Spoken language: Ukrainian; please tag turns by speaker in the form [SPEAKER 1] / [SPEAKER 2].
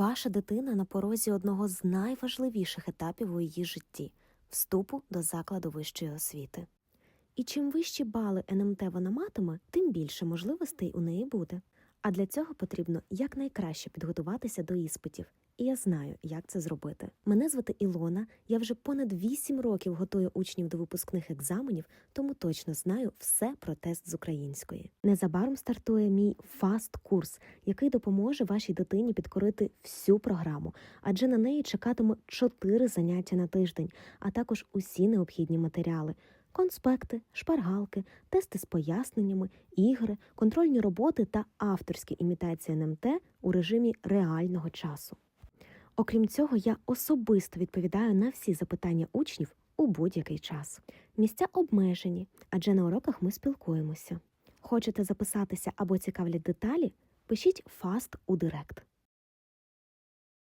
[SPEAKER 1] Ваша дитина на порозі одного з найважливіших етапів у її житті вступу до закладу вищої освіти. І чим вищі бали НМТ вона матиме, тим більше можливостей у неї буде. А для цього потрібно якнайкраще підготуватися до іспитів. І я знаю, як це зробити. Мене звати Ілона. Я вже понад 8 років готую учнів до випускних екзаменів, тому точно знаю все про тест з української. Незабаром стартує мій фаст курс, який допоможе вашій дитині підкорити всю програму, адже на неї чекатиме 4 заняття на тиждень, а також усі необхідні матеріали. Конспекти, шпаргалки, тести з поясненнями, ігри, контрольні роботи та авторські імітації НМТ у режимі реального часу. Окрім цього, я особисто відповідаю на всі запитання учнів у будь-який час. Місця обмежені, адже на уроках ми спілкуємося. Хочете записатися або цікавлять деталі? Пишіть фаст у директ.